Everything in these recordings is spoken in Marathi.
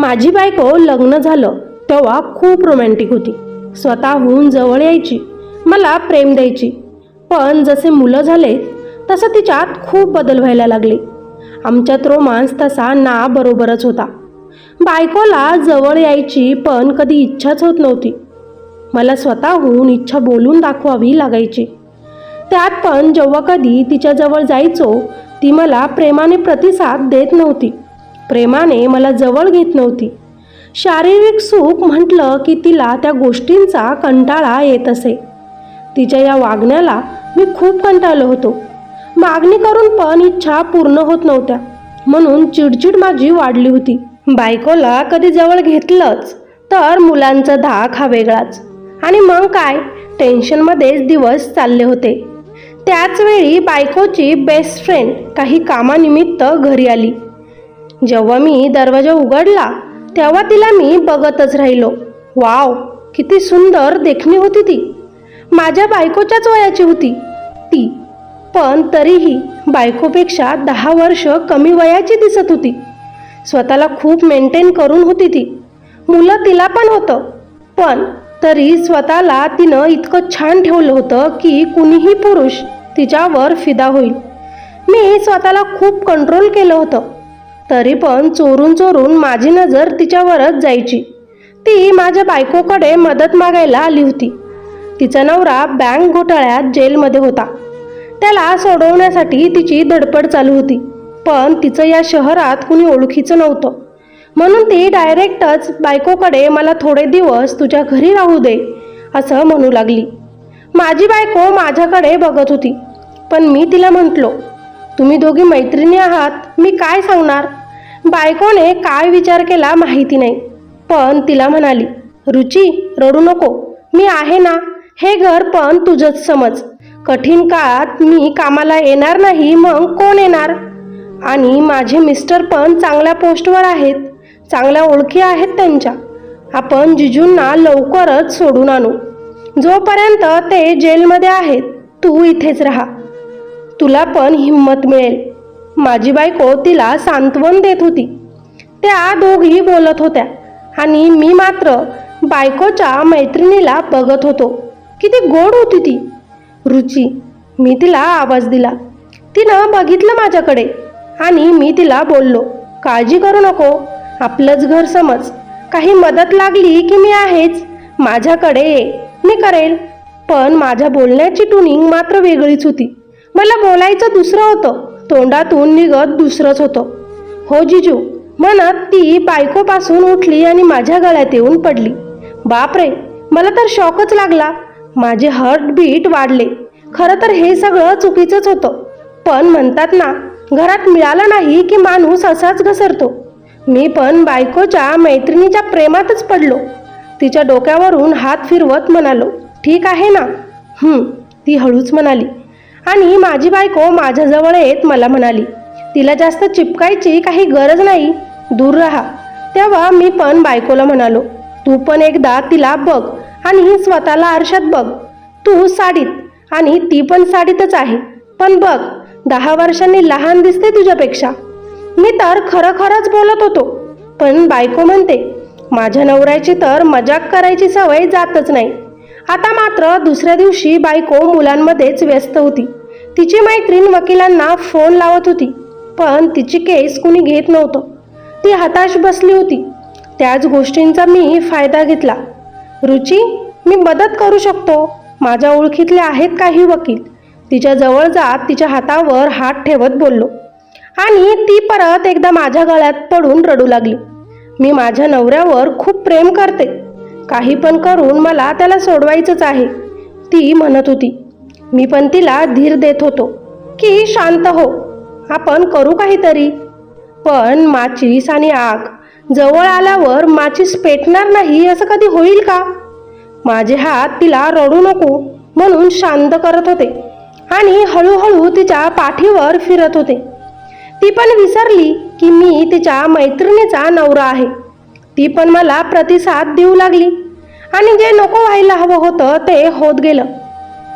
माझी बायको लग्न झालं तेव्हा खूप रोमॅन्टिक होती. स्वतःहून जवळ यायची मला प्रेम द्यायची. पण जसे मुलं झाले तसं तिच्यात खूप बदल व्हायला लागले. आमच्यात रोमांस तसा ना बरोबरच होता. बायकोला जवळ यायची पण कधी इच्छाच होत नव्हती. मला स्वतःहून इच्छा बोलून दाखवावी लागायची. त्यात पण जेव्हा कधी तिच्याजवळ जायचो ती मला प्रेमाने प्रतिसाद देत नव्हती. प्रेमाने मला जवळ घेत नव्हती. शारीरिक सुख म्हटलं की तिला त्या गोष्टींचा कंटाळा येत असे. तिच्या या वागण्याला मी खूप कंटाळलो होतो. मागणी करून पण इच्छा पूर्ण होत नव्हत्या. म्हणून चिडचिड माझी वाढली होती. बायकोला कधी जवळ घेतलंच तर मुलांचा धाक हा वेगळाच. आणि मग काय? टेन्शनमध्येच दिवस चालले होते. त्याचवेळी बायकोची बेस्ट फ्रेंड काही कामानिमित्त घरी आली. जेव्हा मी दरवाजा उघडला तेव्हा तिला मी बघतच राहिलो. वाव किती सुंदर देखणी होती ती. माझ्या बायकोच्याच वयाची होती ती. पण तरीही बायकोपेक्षा दहा वर्ष कमी वयाची दिसत होती. स्वतःला खूप मेंटेन करून होती ती. मुलं तिला पण होतं. पण तरी स्वतःला तिनं इतकं छान ठेवलं होतं की कुणीही पुरुष तिच्यावर फिदा होईल. मी स्वतःला खूप कंट्रोल केलं होतं. तरी पण चोरून चोरून माझी नजर तिच्यावरच जायची. ती माझ्या बायकोकडे मदत मागायला आली होती. तिचा नवरा बँक घोटाळ्यात जेलमध्ये होता. त्याला सोडवण्यासाठी तिची धडपड चालू होती पण तिचं या शहरात कुणी ओळखीचं नव्हतं. म्हणून ती डायरेक्टच बायकोकडे मला थोडे दिवस तुझ्या घरी राहू दे असं म्हणू लागली. माझी बायको माझ्याकडे बघत होती पण मी तिला म्हटलो तुम्ही दोघी मैत्रिणी आहात मी काय सांगणार? बायकोने काय विचार केला माहिती नाही. पण तिला म्हणाली रुची रडू नको. मी आहे ना. हे घर पण तुझंच समज. कठीण काळात मी कामाला येणार नाही मग कोण येणार? आणि माझे मिस्टर पण चांगल्या पोस्टवर आहेत. चांगल्या ओळखी आहेत त्यांच्या. आपण जिजूंना लवकरच सोडून आणू. जोपर्यंत ते जेलमध्ये आहेत तू इथेच राहा. तुला पण हिंमत मिळेल. माझी बायको तिला सांत्वन देत होती. त्या दोघी बोलत होत्या आणि मी मात्र बायकोच्या मैत्रिणीला बघत होतो. किती गोड होती ती. रुची मी तिला आवाज दिला. तिनं बघितलं माझ्याकडे आणि मी तिला बोललो काळजी करू नको आपलंच घर समज. काही मदत लागली की मी आहेच. माझ्याकडे ये मी करेल. पण माझ्या बोलण्याची टुनिंग मात्र वेगळीच होती. मला बोलायचं दुसरं होतं. तोंडातून निघत दुसरंच होतं. हो जिजू. म्हणत ती बायकोपासून उठली आणि माझ्या गळ्यात येऊन पडली. बापरे मला तर शॉकच लागला. माझे हार्टबीट वाढले. खरं तर हे सगळं चुकीचंच होतं. पण म्हणतात ना घरात मिळालं नाही की माणूस असाच घसरतो. मी पण बायकोच्या मैत्रिणीच्या प्रेमातच पडलो. तिच्या डोक्यावरून हात फिरवत म्हणालो ठीक आहे ना. ती हळूच म्हणाली. आणि माझी बायको माझ्याजवळ येत मला म्हणाली तिला जास्त चिपकायची काही गरज नाही दूर राहा. तेव्हा मी पण बायकोला म्हणालो तू पण एकदा तिला बघ आणि स्वतःला आरशात बघ. तू साडीत आणि ती पण साडीतच आहे पण बघ दहा वर्षांनी लहान दिसते तुझ्यापेक्षा. मी तर खरं खरंच बोलत होतो पण बायको म्हणते माझ्या नवऱ्याची तर मजाक करायची सवय जातच नाही. आता मात्र दुसऱ्या दिवशी बायको मुलांमध्येच व्यस्त होती. तिची मैत्रीण वकिलांना फोन लावत होती पण तिची केस कुणी घेत नव्हतं. ती हताश बसली होती. त्याच गोष्टींचा मी फायदा घेतला. रुची मी मदत करू शकतो? माझ्या ओळखीतले आहेत काही वकील. तिच्या जवळ जात तिच्या हातावर हात ठेवत बोललो. आणि ती परत एकदा माझ्या गळ्यात पडून रडू लागली. मी माझ्या नवऱ्यावर खूप प्रेम करते. काही पण करून मला त्याला सोडवायचंच आहे. ती म्हणत होती मी पण तिला धीर देत होतो की शांत हो आपण करू काहीतरी. पण माचीस आणि आग जवळ आल्यावर माचीस पेटणार नाही असं कधी होईल का? माझे हात तिला रडू नको म्हणून शांत करत होते आणि हळूहळू तिच्या पाठीवर फिरत होते. ती पण विसरली की मी तिच्या मैत्रिणीचा नवरा आहे. ती पण मला प्रतिसाद देऊ लागली. आणि जे नको व्हायला हवं होतं ते होत गेलं.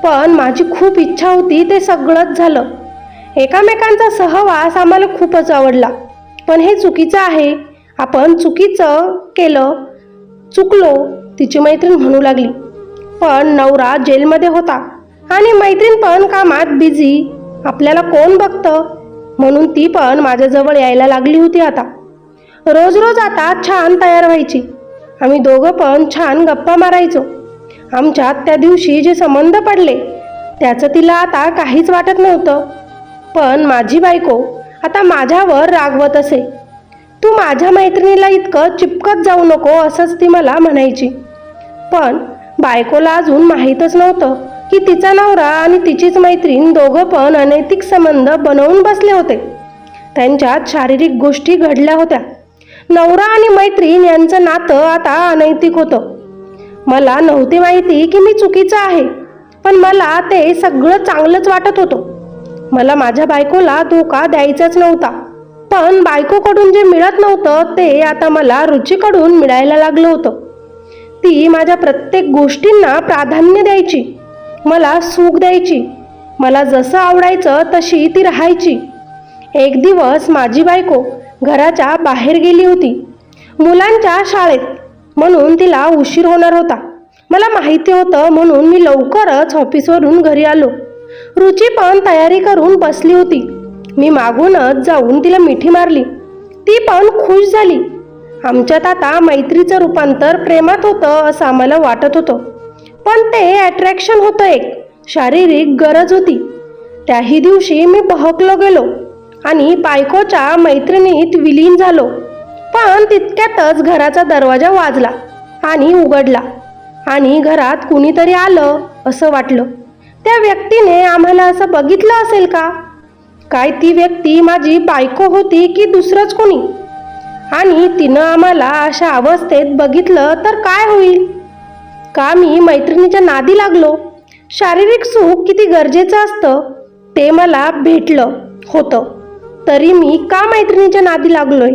पण माझी खूप इच्छा होती ते सगळंच झालं. एकामेकांचा सहवास आम्हाला खूपच आवडला. पण हे चुकीचं आहे. आपण चुकीचं केलं चुकलो तिची मैत्रीण म्हणू लागली. पण नवरा जेलमध्ये होता. आणि मैत्रीण पण कामात बिझी आपल्याला कोण बघतं? म्हणून ती पण माझ्याजवळ यायला लागली होती आता. रोज रोज आता छान तयार व्हायची. आम्ही दोघं पण छान गप्पा मारायचो. आमच्यात त्या दिवशी जे संबंध पडले त्याचं तिला आता काहीच वाटत नव्हतं. पण माझी बायको आता माझ्यावर रागवत असे. तू माझ्या मैत्रिणीला इतकं चिपकत जाऊ नको असंच ती मला म्हणायची. पण बायकोला अजून माहीतच नव्हतं की तिचा नवरा आणि तिचीच मैत्रीण दोघं पण अनैतिक संबंध बनवून बसले होते. त्यांच्यात शारीरिक गोष्टी घडल्या होत्या. नवरा आणि मैत्रीण यांचं नातं आता अनैतिक होतं. मला नव्हती माहिती की मी चुकीचं आहे पण मला ते सगळं चांगलंच वाटत होतं. मला माझ्या बायकोला धोका द्यायचाच नव्हता पण बायकोकडून जे मिळत नव्हतं ते आता मला रुचीकडून मिळायला लागलं होतं. ती माझ्या प्रत्येक गोष्टींना प्राधान्य द्यायची मला सुख द्यायची मला जसं आवडायचं तशी ती राहायची. एक दिवस माझी बायको घराच्या बाहेर गेली होती. मुलांच्या शाळेत म्हणून तिला उशीर होणार होता. मला माहिती होतं म्हणून मी लवकरच ऑफिसवरून घरी आलो. रुची पण तयारी करून बसली होती. मी मागूनच जाऊन तिला मिठी मारली. ती पण खुश झाली. आमच्यात आता मैत्रीचं रूपांतर प्रेमात होतं असं आम्हाला वाटत होतं. पण ते अट्रॅक्शन होतं एक. शारीरिक गरज होती. त्याही दिवशी मी बहकलो गेलो. आणि बायकोच्या मैत्रिणीत विलीन झालो. पण तितक्यातच घराचा दरवाजा वाजला आणि उघडला. आणि घरात कुणीतरी आलं असं वाटलं. त्या व्यक्तीने आम्हाला असं बघितलं असेल का? काय ती व्यक्ती माझी बायको होती की दुसरंच कोणी? आणि तिनं आम्हाला अशा अवस्थेत बघितलं तर काय होईल? का मी मैत्रिणीच्या नादी लागलो? शारीरिक सुख किती गरजेचं असतं? ते मला भेटलं होतं. तरी मी का मैत्रिणीच्या नादी लागलोय?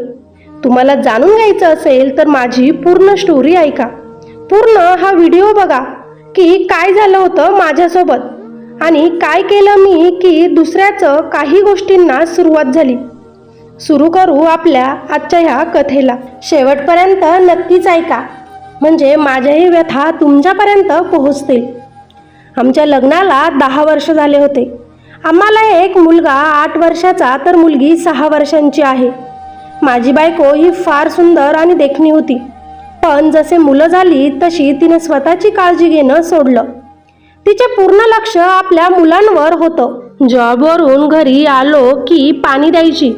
तुम्हाला जाणून घ्यायचं असेल तर माझी पूर्ण स्टोरी ऐका. पूर्ण हा व्हिडिओ बघा की काय झालं होतं माझ्यासोबत? आणि काय केलं मी की दुसऱ्याचं काही गोष्टींना सुरुवात झाली? सुरू करू आपल्या आजच्या ह्या कथेला. शेवटपर्यंत नक्कीच ऐका. म्हणजे माझ्याही व्यथा तुमच्यापर्यंत पोहोचतील. आमच्या लग्नाला दहा वर्ष झाले होते. आम्हाला एक मुलगा आठ वर्षाचा तर मुलगी सहा वर्षांची आहे. माझी बायको ही फार सुंदर आणि देखणी होती. पण जसे मुलं झाली तशी तिने स्वतःची काळजी घेणं सोडलं. तिचे पूर्ण लक्ष आपल्या मुलांवर होतं. जॉबवरून घरी आलो की पाणी द्यायची.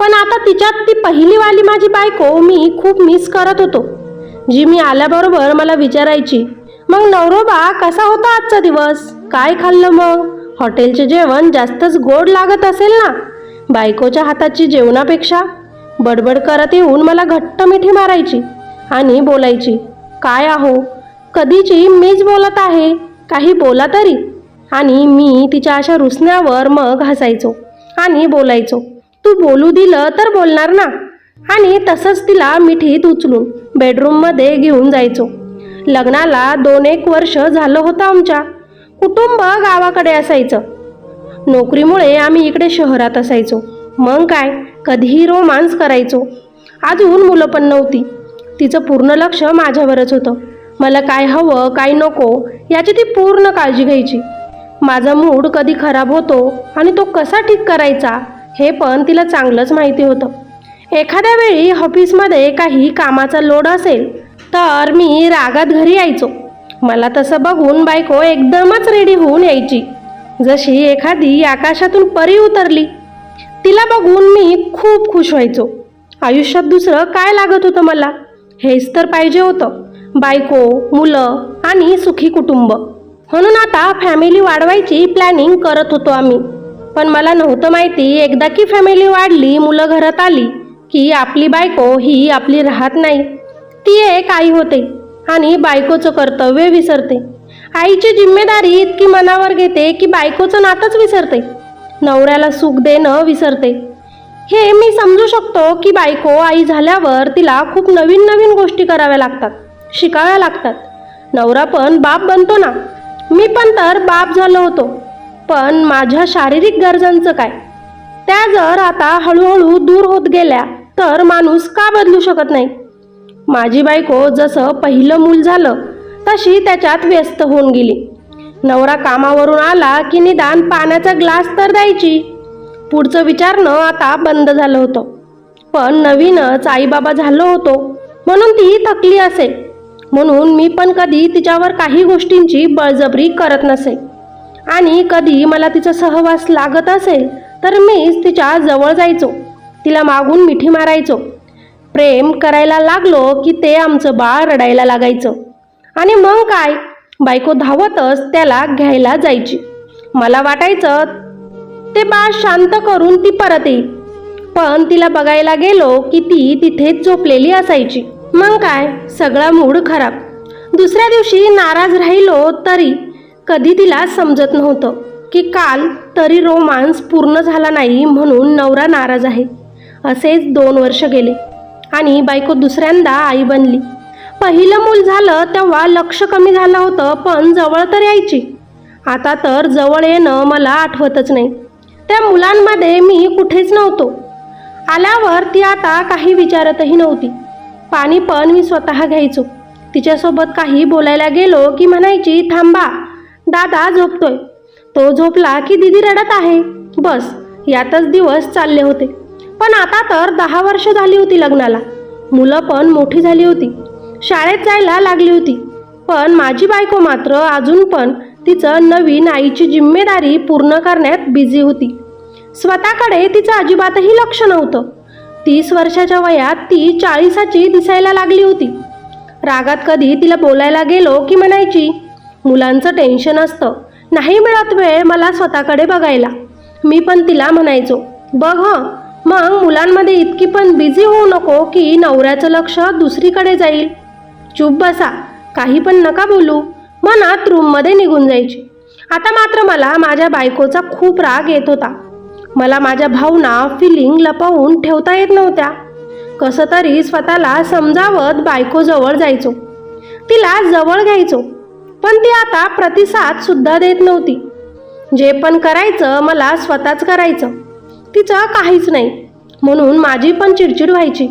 पण आता तिच्यात ती पहिलीवाली माझी बायको मी खूप मिस करत होतो. जी मी आल्याबरोबर मला विचारायची मग नवरोबा कसा होता आजचा दिवस? काय खाल्लं मग? हॉटेलचे जेवण जास्तच गोड लागत असेल ना? बायकोच्या हाताची जेवणापेक्षा बडबड करत येऊन मला घट्ट मिठी मारायची आणि बोलायची काय आहो कधीची मीच बोलत आहे? काही बोला तरी. आणि मी तिच्या अशा रुसण्यावर मग हसायचो आणि बोलायचो तू बोलू दिलं तर बोलणार ना? आणि तसंच तिला मिठीत उचलून बेडरूममध्ये घेऊन जायचो. लग्नाला दोन एक वर्ष झालं होतं आमच्या. कुटुंब गावाकडे असायचं. नोकरीमुळे आम्ही इकडे शहरात असायचो. मग काय? कधीही रोमांस करायचो. अजून मुलं पण नव्हती. तिचं पूर्ण लक्ष माझ्यावरच होतं. मला काय हवं काय नको याची ती पूर्ण काळजी घ्यायची. माझा मूड कधी खराब होतो आणि तो कसा ठीक करायचा हे पण तिला चांगलंच माहिती होतं. एखाद्या वेळी ऑफिसमध्ये काही कामाचा लोड असेल तर मी रागात घरी यायचो. मला तसं बघून बायको एकदमच रेडी होऊन यायची. जशी एखादी आकाशातून परी उतरली तिला बघून मी खूप खुश व्हायचो. आयुष्यात दुसरं काय लागत होतं मला? हेच तर पाहिजे होतं. बायको मुलं आणि सुखी कुटुंब. म्हणून आता फॅमिली वाढवायची प्लॅनिंग करत होतो आम्ही. पण मला नव्हतं माहिती एकदा की फॅमिली वाढली मुलं घरात आली की आपली बायको ही आपली राहत नाही. ती एक आई होते. आणि बायकोचं कर्तव्य विसरते. आईची जिम्मेदारी इतकी मनावर घेते की बायकोचं नातंच विसरते. नवऱ्याला सुख देणं विसरते. हे मी समजू शकतो की बायको आई झाल्यावर तिला खूप नवीन नवीन गोष्टी कराव्या लागतात शिकाव्या लागतात. नवरा पण बाप बनतो ना? मी पण तर बाप झालो होतो. पण माझ्या शारीरिक गरजांचं काय? त्या जर आता हळूहळू दूर होत गेल्या तर माणूस का बदलू शकत नाही? माझी बायको जसं पहिलं मूल झालं तशी त्याच्यात व्यस्त होऊन गेली. नवरा कामावरून आला की निदान पाण्याचा ग्लास तर द्यायची. पुढचं विचारणं आता बंद झालं होतं. पण नवीनच आईबाबा झालो होतो म्हणून ती थकली असे. म्हणून मी पण कधी तिच्यावर काही गोष्टींची बळजबरी करत नसे. आणि कधी मला तिचा सहवास लागत असेल तर मीच तिच्या जवळ जायचो. तिला मागून मिठी मारायचो. प्रेम करायला लागलो की ते आमचं बाळ रडायला लागायचं. आणि मग काय? बायको धावतच त्याला घ्यायला जायची. मला वाटायचं ते बाळ शांत करून ती परत येईल. पण तिला बघायला गेलो की ती तिथेच झोपलेली असायची. मग काय? सगळा मूड खराब. दुसऱ्या दिवशी नाराज राहिलो तरी कधी तिला समजत नव्हतं की काल तरी रोमांस पूर्ण झाला नाही म्हणून नवरा नाराज आहे. असेच दोन वर्ष गेले. आणि बायको दुसऱ्यांदा आई बनली. पहिलं मूल झालं तेव्हा लक्ष कमी झालं होतं पण जवळ तर यायची. आता तर जवळ येणं मला आठवतच नाही. त्या मुलांमध्ये मी कुठेच नव्हतो. आल्यावर ती आता काही विचारतही नव्हती. पाणी पण मी स्वतः घ्यायचो. तिच्यासोबत काही बोलायला गेलो की म्हणायची थांबा दादा झोपतोय. तो झोपला की दिदी रडत आहे. बस यातच दिवस चालले होते. पण आता तर दहा वर्ष झाली होती लग्नाला. मुलं पण मोठी झाली होती. शाळेत जायला लागली होती. पण माझी बायको मात्र अजून पण तिचं नवीन आईची जिम्मेदारी पूर्ण करण्यात बिझी होती. स्वतःकडे तिचं अजिबातही लक्ष नव्हतं. तीस वर्षाच्या वयात ती चाळीसाची दिसायला लागली होती. रागात कधी तिला बोलायला गेलो की म्हणायची मुलांचं टेन्शन असतं. नाही मिळत वेळ मला स्वतःकडे बघायला. मी पण तिला म्हणायचो बघ हं मग मुलांमध्ये इतकी पण बिझी होऊ नको की नवऱ्याचं लक्ष दुसरीकडे जाईल. चूप बसा काही पण नका बोलू. मनात रूममध्ये निघून जायची. आता मात्र मला माझ्या बायकोचा खूप राग येत होता. मला माझ्या भावना फिलिंग लपवून ठेवता येत नव्हत्या. कसं तरी स्वतःला समजावत बायकोजवळ जायचो. तिला जवळ घ्यायचो पण ती आता प्रतिसाद सुद्धा देत नव्हती. जे पण करायचं मला स्वतःच करायचं. तिचं काहीच नाही. म्हणून माझी पण चिडचिड व्हायची.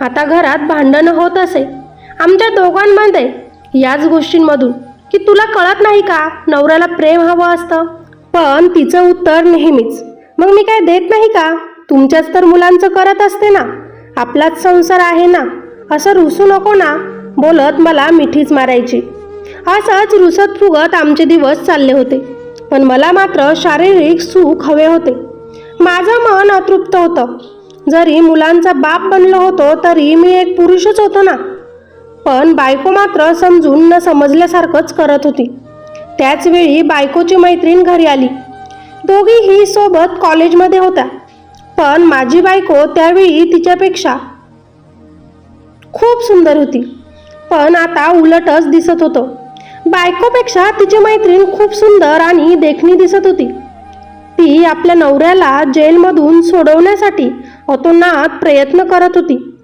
आता घरात भांडणं होत असे. आमच्या दोघांमध्ये याच गोष्टींमधून की तुला कळत नाही का नवऱ्याला प्रेम हवं असतं? पण तिचं उत्तर नेहमीच. मग मी काय देत नाही का? तुमच्याच तर मुलांचं करत असते ना. आपलाच संसार आहे ना. असं रुसू नको ना. बोलत मला मिठीच मारायची. असंच रुसत फुगत आमचे दिवस चालले होते. पण मला मात्र शारीरिक सुख हवे होते. माझं मन अतृप्त होतं. जरी मुलांचा बाप बनलो होतो तरी मी एक पुरुषच होतो ना. पण बायको मात्र समजून न समजल्यासारखंच करत होती. त्याचवेळी बायकोची मैत्रीण घरी आली. दोघीही सोबत कॉलेजमध्ये होत्या. पण माझी बायको त्यावेळी तिच्यापेक्षा खूप सुंदर होती. पण आता उलटच दिसत होतं. बायकोपेक्षा तिची मैत्रीण खूप सुंदर आणि देखणी दिसत होती. ती आपल्या नवऱ्याला जेलमधून सोडवण्यासाठी अतोनात प्रयत्न करत होती.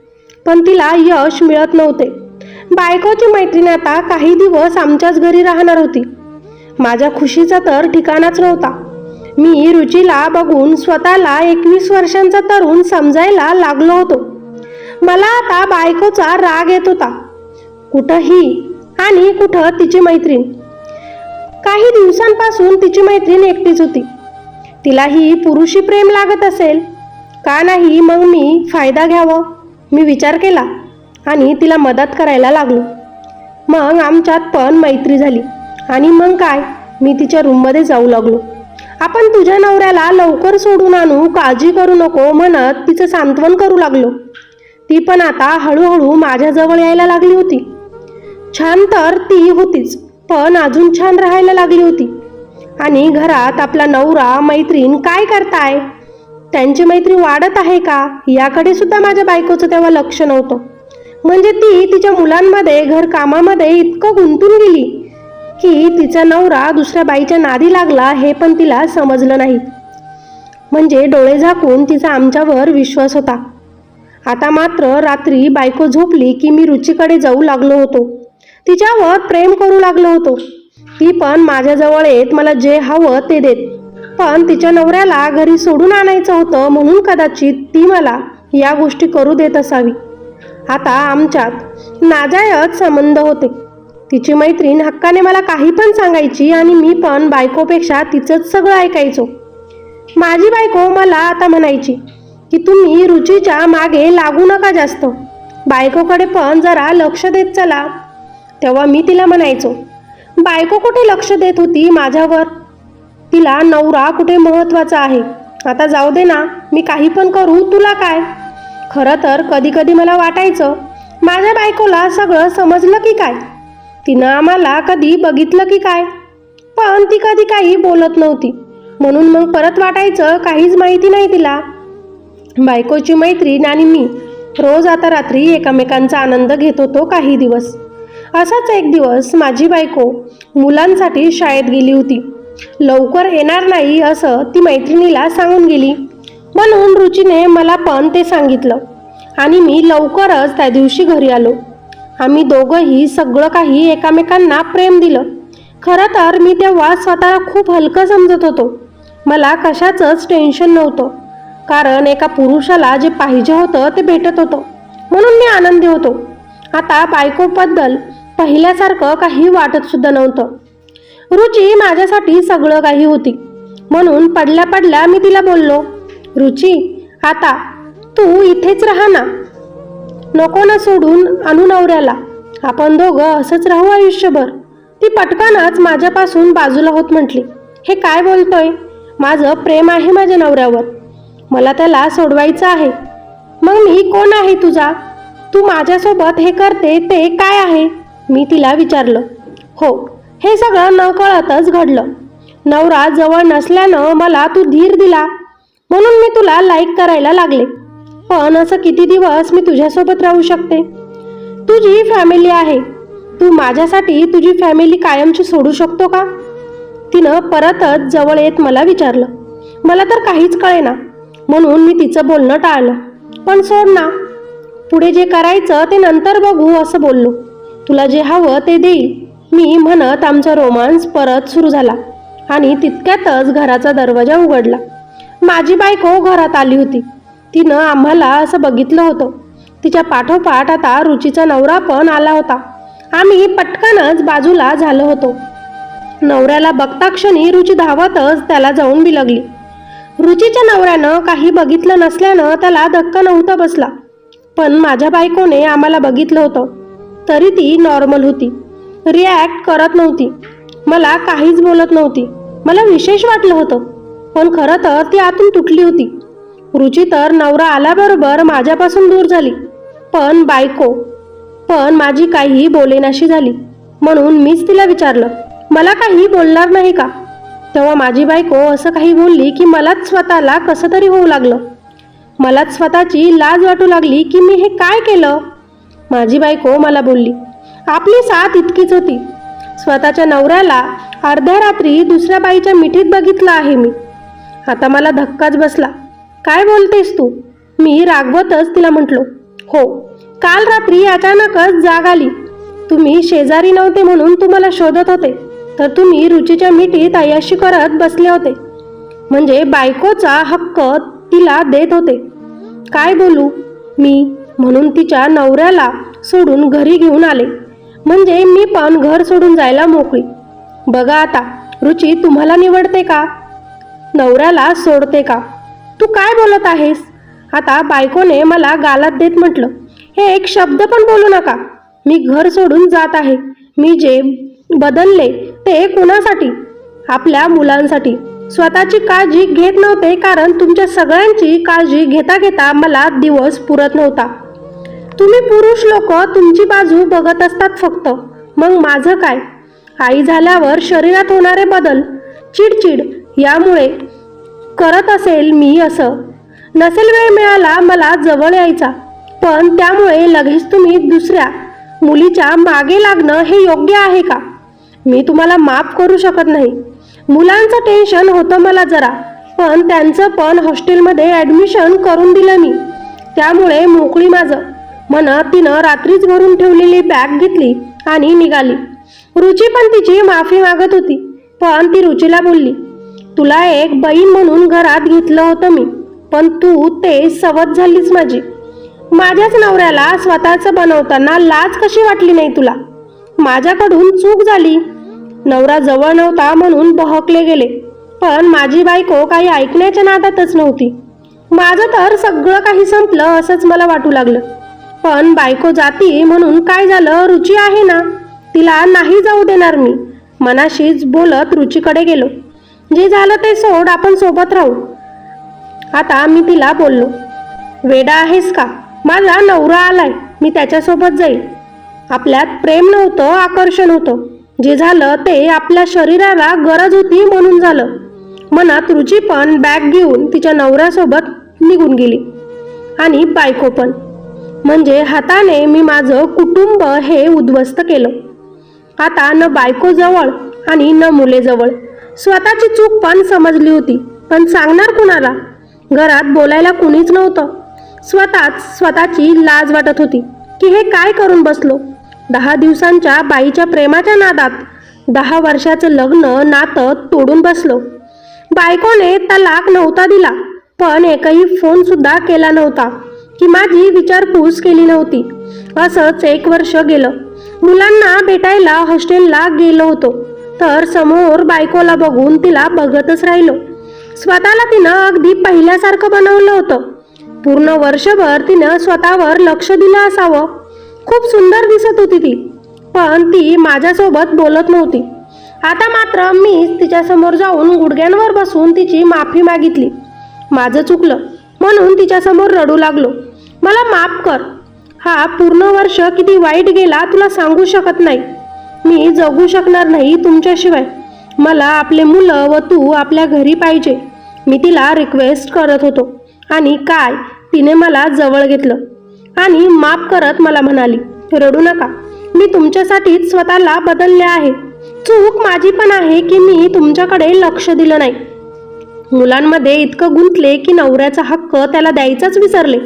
पण तिला यश मिळत नव्हते. बायकोची मैत्रीण आता काही दिवस आमच्याच घरी राहणार होती. माझ्या खुशीचा तर ठिकाणाच नव्हता. मी रुचीला बघून स्वतःला एकवीस वर्षांचा तरुण समजायला लागलो होतो. मला आता बायकोचा राग येत होता. कुठं ही आणि कुठं तिची मैत्रीण. काही दिवसांपासून तिची मैत्रीण एकटीच होती. तिलाही पुरुषी प्रेम लागत असेल. का नाही मग मी फायदा घ्यावं? मी विचार केला आणि तिला मदत करायला लागलो. मग आमच्यात पण मैत्री झाली. आणि मग काय? मी तिच्या रूममध्ये जाऊ लागलो. आपण तुझ्या नवऱ्याला लवकर सोडून आणू काळजी करू नको म्हणत तिचं सांत्वन करू लागलो. ती पण आता हळूहळू माझ्याजवळ यायला लागली होती. छान तर ती होतीच पण अजून छान राहायला लागली होती. आणि घरात आपला नवरा मैत्रीण काय करताय? त्यांची मैत्री वाढत आहे का? याकडे सुद्धा माझ्या बायकोचं तेव्हा लक्ष नव्हतं. म्हणजे ती तिच्या मुलांमध्ये घर कामामध्ये इतकं गुंतून गेली की तिचा नवरा दुसऱ्या बाईच्या नादी लागला हे पण तिला समजलं नाही. म्हणजे डोळे झाकून तिचा आमच्यावर विश्वास होता. आता मात्र रात्री बायको झोपली की मी रुचीकडे जाऊ लागलो होतो. तिच्यावर प्रेम करू लागलो होतो. ती पण माझ्याजवळ येत मला जे हवं ते देत. पण तिच्या नवऱ्याला घरी सोडून आणायचं होतं म्हणून कदाचित ती मला या गोष्टी करू देत असावी. आता आमच्यात नाजायत संबंध होते. तिची मैत्रीण हक्काने मला काही पण सांगायची आणि मी पण बायकोपेक्षा तिचंच सगळं ऐकायचो. माझी बायको मला आता म्हणायची की तुम्ही रुचीच्या मागे लागू नका जास्त. बायकोकडे पण जरा लक्ष देत चला. तेव्हा मी तिला म्हणायचो बायको कुठे लक्ष देत होती? माझ्यावर तिला नवरा कुठे महत्त्वाचा आहे? आता जाऊ दे ना मी काही पण करू तुला काय? खरं तर कधी कधी मला वाटायचं माझ्या बायकोला सगळं समजलं की काय? तिनं आम्हाला कधी बघितलं की काय? पण ती कधी काही बोलत नव्हती. म्हणून मग परत वाटायचं काहीच माहिती नाही तिला. बायकोची मैत्रीण आणि मी रोज आता रात्री एकमेकांचा आनंद घेत होतो काही दिवस. असाच एक दिवस माझी बायको मुलांसाठी शाळेत गेली होती. लवकर येणार नाही असं ती मैत्रिणीला सांगून गेली. म्हणून रुचीने मला पण ते सांगितलं आणि मी लवकरच त्या दिवशी घरी आलो. आम्ही दोघंही सगळं काही एकामेकांना प्रेम दिलं. खरं तर मी तेव्हा स्वतःला खूप हलकं समजत होतो. मला कशाचंच टेन्शन नव्हतं. कारण एका पुरुषाला जे पाहिजे होतं ते भेटत होतं. म्हणून मी आनंदी होतो. आता बायकोबद्दल पहिल्यासारखं काही वाटत सुद्धा नव्हतं. रुची माझ्यासाठी सगळं काही होती. म्हणून पडल्या पडल्या मी तिला बोललो रुची आता तू इथेच राहा ना. नको ना सोडून आणू नवऱ्याला. आपण दोघं असंच राहू आयुष्यभर. ती पटकनच माझ्यापासून बाजूला होत म्हटली हे काय बोलतोय? माझं प्रेम आहे माझ्या नवऱ्यावर. मला त्याला सोडवायचं आहे. मग मी कोण आहे तुझा? तू माझ्यासोबत हे करते ते काय आहे? मी तिला विचारलं हो हे सगळं नकळतच घडलं. नवरा जवळ नसल्यानं मला तू धीर दिला. म्हणून मी तुला लाईक करायला लागले. पण असं किती दिवस मी तुझ्यासोबत राहू शकते? तुझी फॅमिली आहे. तू माझ्यासाठी तुझी फॅमिली कायमची सोडू शकतो का? तिनं परतच जवळ येत मला विचारलं. मला तर काहीच कळेना. म्हणून मी तिचं बोलणं टाळलं. पण सोड ना. पुढे जे करायचं ते नंतर बघू असं बोललो. तुला जे हवं ते देईल मी म्हणत आमचा रोमांस परत सुरू झाला आणि तितक्यातच घराचा दरवाजा उघडला. माझी बायको घरात आली होती. तिनं आम्हाला असं बघितलं होतं. तिच्या पाठोपाठ आता रुचीचा नवरा पण आला होता. आम्ही पटकनच बाजूला झालो होतो. नवऱ्याला बघता क्षणी रुची धावतच त्याला जाऊन बिलगली. रुचीच्या नवऱ्यानं काही बघितलं नसल्यानं त्याला धक्का नव्हता बसला. पण माझ्या बायकोने आम्हाला बघितलं होतं. तरी ती नॉर्मल होती. रिॲक्ट करत नव्हती. मला काहीच बोलत नव्हती. मला विशेष वाटलं होतं. पण खरं तर ती आतून तुटली होती. रुची तर नवरा आल्याबरोबर माझ्यापासून दूर झाली. पण बायको पण माझी काही बोलेनाशी झाली. म्हणून मीच तिला विचारलं मला काही बोलणार नाही का? तेव्हा माझी बायको असं काही बोलली की मलाच स्वतःला कसं तरी होऊ लागलं. मलाच स्वतःची लाज वाटू लागली की मी हे काय केलं? माझी बायको मला बोलली आपली साथ इतकीच होती. स्वतःच्या नवऱ्याला अर्ध्या रात्री दुसऱ्या बाईच्या मिठीत बघितलं आहे मी. आता मला धक्काच बसला. काय बोलतेस तू? मी रागवतच तिला म्हटलो हो काल रात्री अचानकच जाग आली. तुम्ही शेजारी नव्हते म्हणून तुम्हाला शोधत होते. तर तुम्ही रुचीच्या मिठीत अयाशी करत बसले होते. म्हणजे बायकोचा हक्क तिला देत होते. काय बोलू? मी म्हणून तिच्या नवऱ्याला सोडून घरी घेऊन आले. म्हणजे मी पण घर सोडून जायला मोकळी. बघा आता रुची तुम्हाला निवडते का? नवऱ्याला सोडते का? तू काय बोलत आहेस? आता बायकोने मला गालात देत म्हटलं. हे एक शब्द पण बोलू नका. मी घर सोडून जात आहे. मी जे बदलले ते कुणासाठी? आपल्या मुलांसाठी. स्वतःची काळजी घेत नव्हते कारण तुमच्या सगळ्यांची काळजी घेता घेता मला दिवस पुरत नव्हता. तुम्ही पुरुष लोक तुमची बाजू बघत असतात फक्त. मग माझं काय? आई झाल्यावर शरीरात होणारे बदल चिडचिड यामुळे करत असेल मी असं. नसेल वेळ मिळाला मला जवळ यायचा. पण त्यामुळे लगेच तुम्ही दुसऱ्या मुलीच्या मागे लागणं हे योग्य आहे का? मी तुम्हाला माफ करू शकत नाही. मुलांचं टेन्शन होतं मला जरा पण त्यांचं पण हॉस्टेलमध्ये ॲडमिशन करून दिलं मी. त्यामुळे मोकळी माझं. म्हणत तिनं रात्रीच भरून ठेवलेली बॅग घेतली आणि निघाली. रुची पण तिची माफी मागत होती पण ती रुचीला बोलली तुला एक बहीण म्हणून घरात घेतलं होतं मी पण तू ते सवत झालीस माझी. माझ्याच नवऱ्याला स्वतःचं बनवताना लाज कशी वाटली नाही तुला? माझ्याकडून चूक झाली. नवरा जवळ नव्हता म्हणून बहकले गेले पण माझी बायको काही ऐकण्याच्या नादातच नव्हती. माझं तर सगळं काही संपलं असंच मला वाटू लागलं. पण बायको जाती म्हणून काय झालं? रुची आहे ना? तिला नाही जाऊ देणार मी. मनाशीच बोलत रुचीकडे गेलो. जे झालं ते सोड आपण सोबत राहू. आता मी तिला बोललो. वेडा आहेस का? माझा नवरा आलाय. मी त्याच्यासोबत जाईल. आपल्यात प्रेम नव्हतं आकर्षण होतं. जे झालं ते आपल्या शरीराला गरज होती म्हणून झालं. मनात रुची पण बॅग घेऊन तिच्या नवऱ्यासोबत निघून गेली. आणि बायको पण. म्हणजे हाताने मी माझं कुटुंब हे उद्ध्वस्त केलं. आता न बायको जवळ आणि न मुले जवळ स्वतःची चूक पण समजली होती पण सांगणार कुणाला? घरात बोलायला कुणीच नव्हतं. स्वतःच स्वतःची लाज वाटत होती की हे काय करून बसलो? दहा दिवसांच्या बाईच्या प्रेमाच्या नादात दहा वर्षाचं लग्न नातं तोडून बसलो. बायकोने तलाक नव्हता दिला पण एकही फोन सुद्धा केला नव्हता. की माझी विचारपूस केली नव्हती. असंच एक वर्ष गेलं. मुलांना भेटायला हॉस्टेलला गेलो होतो. तर समोर बायकोला बघून तिला बघतच राहिलो. स्वतःला तिनं अगदी पहिल्यासारखं बनवलं होतं. पूर्ण वर्षभर तिनं स्वतःवर लक्ष दिलं असावं. खूप सुंदर दिसत होती ती. पण ती माझ्यासोबत बोलत नव्हती. आता मात्र मी तिच्यासमोर जाऊन गुडघ्यांवर बसून तिची माफी मागितली. माझं चुकलं. म्हणून तिच्यासमोर रडू लागलो. मला माफ कर. हा पूर्ण वर्ष किती वाईट गेला तुला सांगू शकत नाही. मी जगू शकणार नाही तुमच्याशिवाय. मला आपले मुलं व तू आपल्या घरी पाहिजे. मी तिला रिक्वेस्ट करत होतो. आणि काय? तिने मला जवळ घेतलं. आणि माफ करत मला म्हणाली. रडू नका. मी तुमच्यासाठीच स्वतःला बदलले आहे. चूक माझी पण आहे की मी तुमच्याकडे लक्ष दिलं नाही. मुलांमध्ये इतकं गुंतले की नवऱ्याचा हक्क त्याला द्यायचाच विसरले.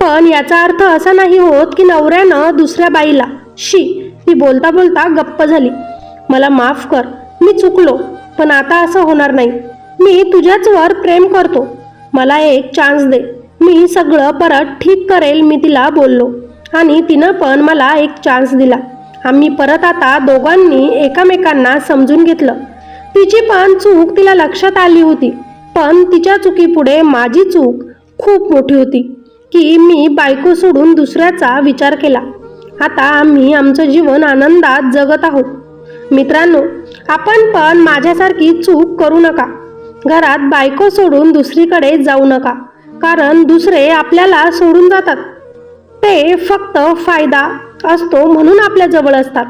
पण याचा अर्थ असा नाही होत की नवऱ्यानं दुसऱ्या बाईला शी ती बोलता बोलता गप्प झाली. मला माफ कर मी चुकलो पण आता असं होणार नाही. मी तुझ्याचवर प्रेम करतो. मला एक चान्स दे. मी सगळं परत ठीक करेल मी तिला बोललो. आणि तिनं पण मला एक चान्स दिला. आम्ही परत आता दोघांनी एकामेकांना समजून घेतलं. तिची पण चूक तिला लक्षात आली होती. पण तिच्या चुकीपुढे माझी चूक खूप मोठी होती की मी बायको सोडून दुसऱ्याचा विचार केला. आता आम्ही आमचं जीवन आनंदात जगत आहोत. मित्रांनो आपण पण माझ्यासारखी चूक करू नका. घरात बायको सोडून दुसरीकडे जाऊ नका कारण दुसरे आपल्याला सोडून जातात. ते फक्त फायदा असतो म्हणून आपल्या जवळ असतात.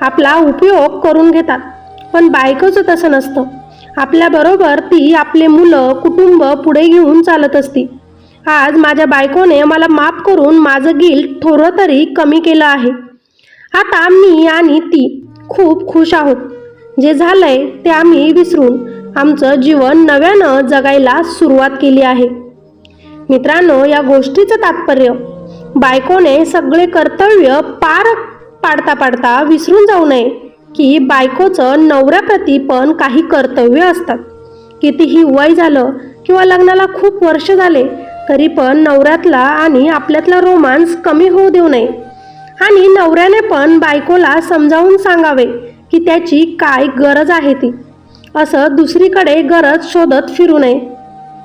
आपला उपयोग करून घेतात. पण बायकोचं तसं नसतं. आपल्याबरोबर ती आपले मुलं कुटुंब पुढे घेऊन चालत असती. आज माझ्या बायकोने मला माफ करून माझं गिल थोडं तरी कमी केलं आहे. आता मी आणि ती खूप खुश आहोत. जे झालंय ते आम्ही विसरून आमचं जीवन नव्यानं जगायला सुरुवात केली आहे. मित्रांनो या गोष्टीचं तात्पर्य बायकोने सगळे कर्तव्य पार पाडता पाडता विसरून जाऊ नये. की बायकोचं नवऱ्याप्रती पण काही कर्तव्य असतात. कितीही वय झालं किंवा लग्नाला खूप वर्ष झाले तरी पण नवऱ्यातला आणि आपल्यातला रोमांस कमी होऊ देऊ नये. आणि नवऱ्याने पण बायकोला समजावून सांगावे की त्याची काय गरज आहे ती. असं दुसरीकडे गरज शोधत फिरू नये.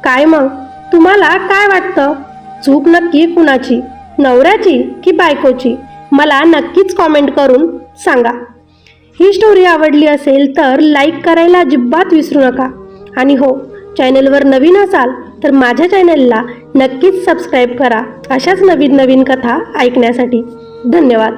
काय मग? तुम्हाला काय वाटतं? चूक नक्की कुणाची? नवऱ्याची की बायकोची? मला नक्कीच कॉमेंट करून सांगा. ही स्टोरी आवडली असेल तर लाईक करायला अजिबात विसरू नका. आणि हो चॅनलवर नवीन असाल तर माझ्या चॅनलला नक्कीच सबस्क्राईब करा. अशाच नवीन नवीन कथा ऐकण्यासाठी. धन्यवाद.